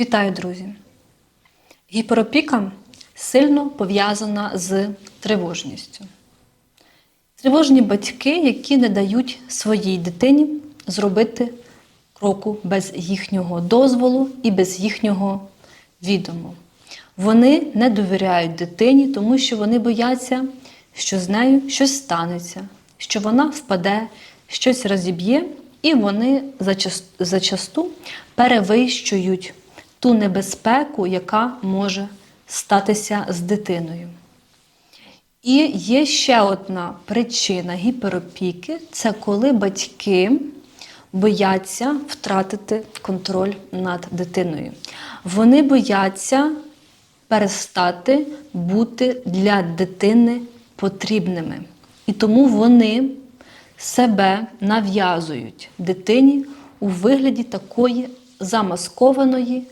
Вітаю, друзі! Гіперопіка сильно пов'язана з тривожністю. Тривожні батьки, які не дають своїй дитині зробити кроку без їхнього дозволу і без їхнього відому. Вони не довіряють дитині, тому що вони бояться, що з нею щось станеться, що вона впаде, щось розіб'є, і вони зачасту перевищують ту небезпеку, яка може статися з дитиною. І є ще одна причина гіперопіки це коли батьки бояться втратити контроль над дитиною. Вони бояться перестати бути для дитини потрібними. І тому вони себе нав'язують дитині у вигляді такої замаскованої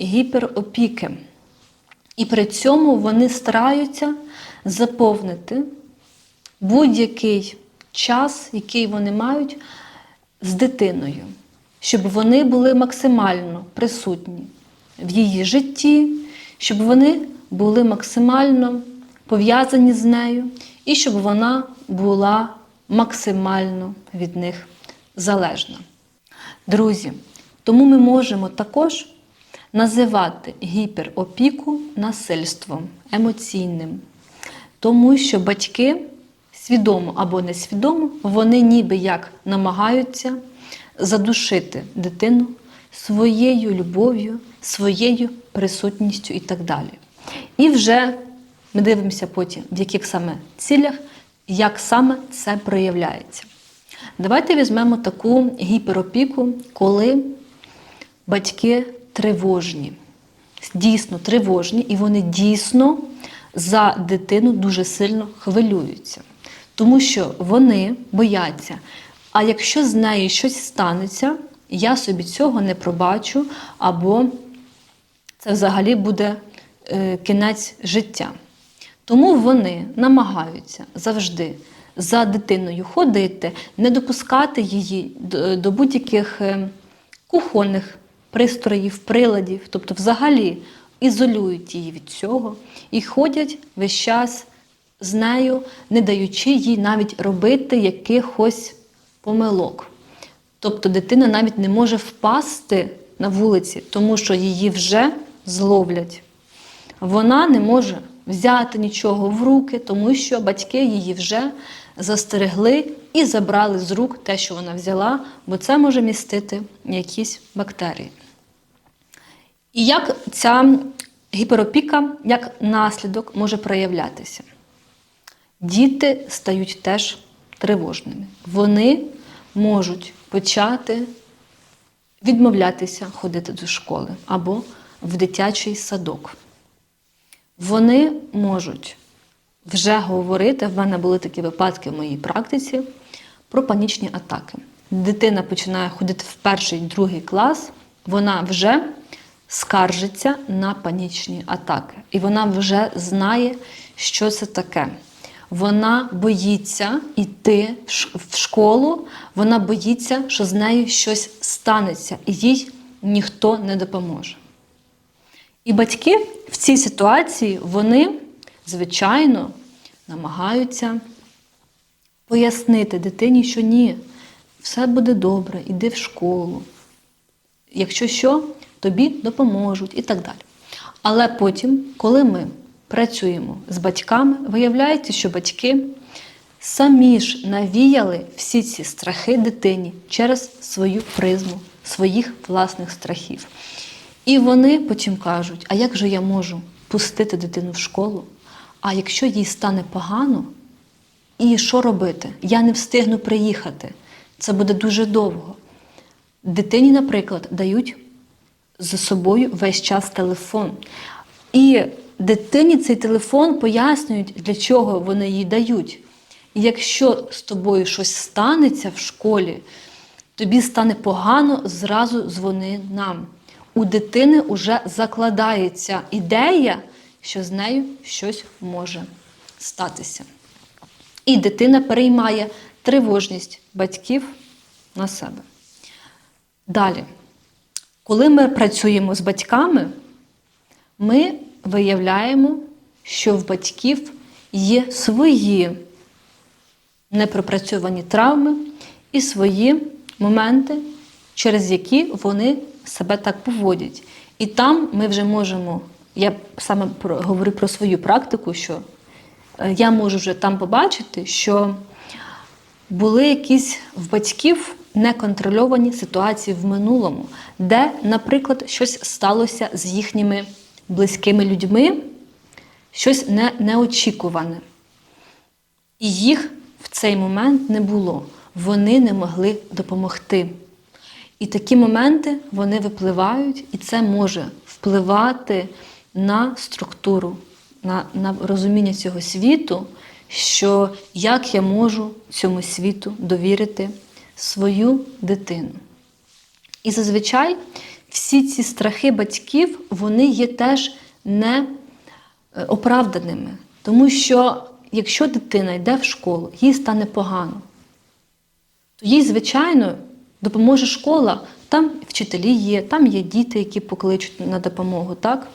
гіперопіки. І при цьому вони стараються заповнити будь-який час, який вони мають з дитиною, щоб вони були максимально присутні в її житті, щоб вони були максимально пов'язані з нею, і щоб вона була максимально від них залежна. Друзі, тому ми можемо також називати гіперопіку насильством емоційним, тому що батьки свідомо або несвідомо, вони ніби як намагаються задушити дитину своєю любов'ю, своєю присутністю і так далі. І вже ми дивимося потім, в яких саме цілях, як саме це проявляється. Давайте візьмемо таку гіперопіку, коли батьки тривожні, дійсно тривожні, і вони дійсно за дитину дуже сильно хвилюються. Тому що вони бояться, а якщо з нею щось станеться, я собі цього не пробачу, або це взагалі буде е, кінець життя. Тому вони намагаються завжди за дитиною ходити, не допускати її до, будь-яких е, кухонних пристроїв, приладів, тобто взагалі ізолюють її від цього і ходять весь час з нею, не даючи їй навіть робити якихось помилок. Тобто дитина навіть не може впасти на вулиці, тому що її вже зловлять. Вона не може взяти нічого в руки, тому що батьки її вже застерегли і забрали з рук те, що вона взяла, бо це може містити якісь бактерії. І як ця гіперопіка, як наслідок може проявлятися? Діти стають теж тривожними. Вони можуть почати відмовлятися ходити до школи або в дитячий садок. Вони можуть вже говорити, в мене були такі випадки в моїй практиці, про панічні атаки. Дитина починає ходити в перший, другий клас, вона вже скаржиться на панічні атаки. І вона вже знає, що це таке. Вона боїться йти в школу, вона боїться, що з нею щось станеться, і їй ніхто не допоможе. І батьки в цій ситуації, вони, звичайно, намагаються пояснити дитині, що ні, все буде добре, іди в школу. Якщо що, тобі допоможуть і так далі. Але потім, коли ми працюємо з батьками, виявляється, що батьки самі ж навіяли всі ці страхи дитині через свою призму, своїх власних страхів. І вони потім кажуть: а як же я можу пустити дитину в школу? А якщо їй стане погано, і що робити? Я не встигну приїхати. Це буде дуже довго. Дитині, наприклад, дають з собою весь час телефон. І дитині цей телефон пояснюють, для чого вони їй дають. І якщо з тобою щось станеться в школі, тобі стане погано, зразу дзвони нам. У дитини вже закладається ідея, що з нею щось може статися. І дитина переймає тривожність батьків на себе. Далі, Коли ми працюємо з батьками, ми виявляємо, що в батьків є свої непропрацьовані травми і свої моменти, через які вони себе так поводять. І там ми вже можемо, я саме говорю про свою практику, що е, я можу вже там побачити, що були якісь в батьків неконтрольовані ситуації в минулому, де, наприклад, щось сталося з їхніми близькими людьми, щось не, неочікуване. І їх в цей момент не було. Вони не могли допомогти. І такі моменти вони випливають, і це може впливати на структуру, на, на розуміння цього світу, що як я можу цьому світу довірити свою дитину. І зазвичай всі ці страхи батьків вони є теж не е, оправданими. Тому що якщо дитина йде в школу, їй стане погано, то їй, звичайно, допоможе школа. Там вчителі є, там є діти, які покличуть на допомогу, так?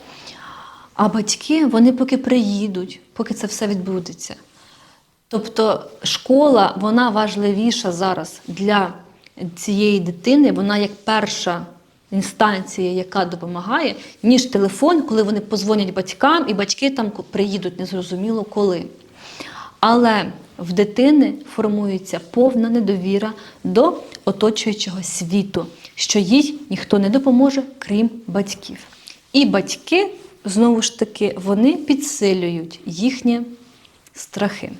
А батьки, вони поки приїдуть, поки це все відбудеться. Тобто школа вона важливіша зараз для цієї дитини, вона як перша інстанція, яка допомагає, ніж телефон, коли вони позвонять батькам, і батьки там приїдуть незрозуміло коли. Але в дитини формується повна недовіра до оточуючого світу, що їй ніхто не допоможе, крім батьків. І батьки, знову ж таки, вони підсилюють їхні страхи.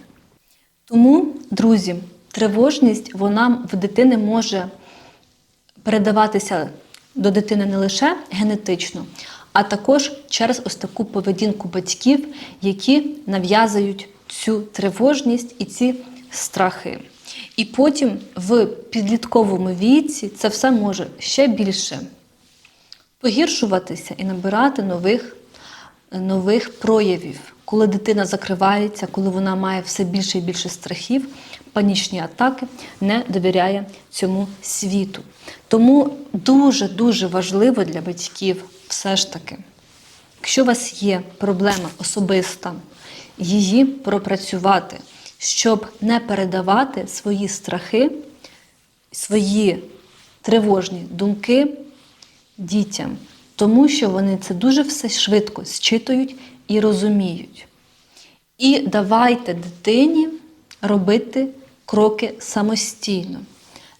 Тому, друзі, тривожність вона в дитини може передаватися до дитини не лише генетично, а також через ось таку поведінку батьків, які нав'язують цю тривожність і ці страхи. І потім в підлітковому віці це все може ще більше погіршуватися і набирати нових, нових проявів. Коли дитина закривається, коли вона має все більше і більше страхів, панічні атаки, не довіряє цьому світу. Тому дуже-дуже важливо для батьків все ж таки, якщо у вас є проблема особиста, її пропрацювати, щоб не передавати свої страхи, свої тривожні думки дітям, тому що вони це дуже все швидко зчитують і розуміють. І давайте дитині робити кроки самостійно.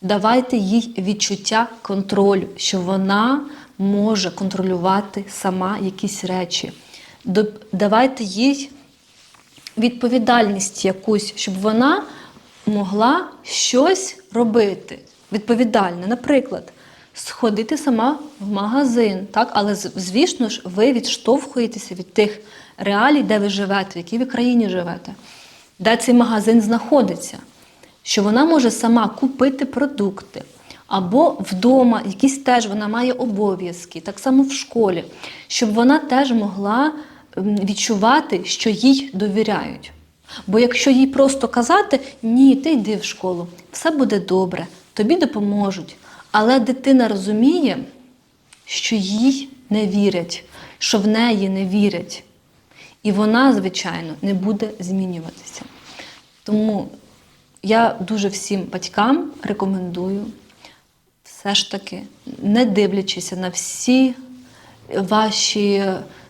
Давайте їй відчуття контролю, що вона може контролювати сама якісь речі. Давайте їй відповідальність якусь, щоб вона могла щось робити відповідальне. Наприклад, сходити сама в магазин, так? але звісно ж, ви відштовхуєтеся від тих реалій, де ви живете, в якій ви країні живете, де цей магазин знаходиться, що вона може сама купити продукти. Або вдома, якісь теж вона має обов'язки, так само в школі, щоб вона теж могла відчувати, що їй довіряють. Бо якщо їй просто казати, ні, ти йди в школу, все буде добре, тобі допоможуть. Але дитина розуміє, що їй не вірять, що в неї не вірять. І вона, звичайно, не буде змінюватися. Тому я дуже всім батькам рекомендую все ж таки, не дивлячися на всі ваші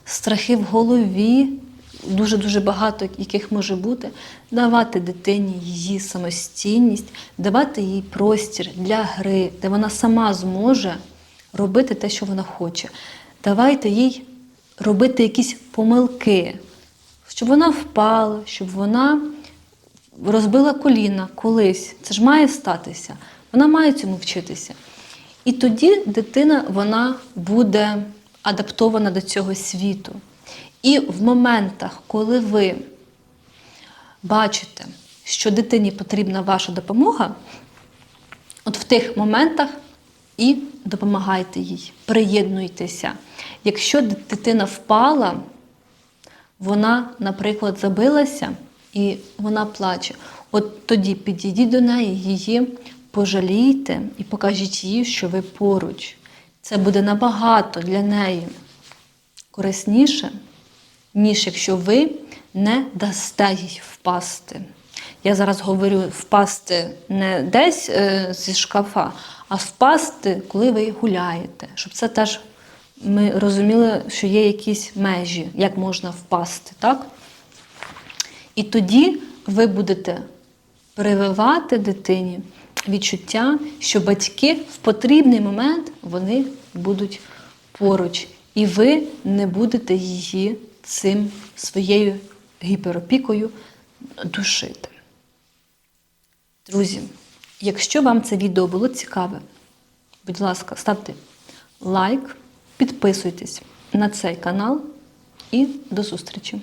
страхи в голові, дуже-дуже багато яких може бути, давати дитині її самостійність, давати їй простір для гри, де вона сама зможе робити те, що вона хоче. Давайте їй робити якісь помилки, щоб вона впала, щоб вона розбила коліна колись. Це ж має статися. Вона має цьому вчитися. І тоді дитина вона буде адаптована до цього світу. І в моментах, коли ви бачите, що дитині потрібна ваша допомога, от в тих моментах і допомагайте їй, приєднуйтеся. Якщо дитина впала, вона, наприклад, забилася і вона плаче. От тоді підійдіть до неї, її пожалійте і покажіть їй, що ви поруч. це буде набагато для неї корисніше, ніж якщо ви не дасте їй впасти. Я зараз говорю впасти не десь е, зі шкафа, а впасти, коли ви гуляєте. Щоб це теж ми розуміли, що є якісь межі, як можна впасти, так? І тоді ви будете прививати дитині відчуття, що батьки в потрібний момент вони будуть поруч, і ви не будете її цим своєю гіперопікою душити. Друзі, якщо вам це відео було цікаве, будь ласка, ставте лайк, підписуйтесь на цей канал і до зустрічі!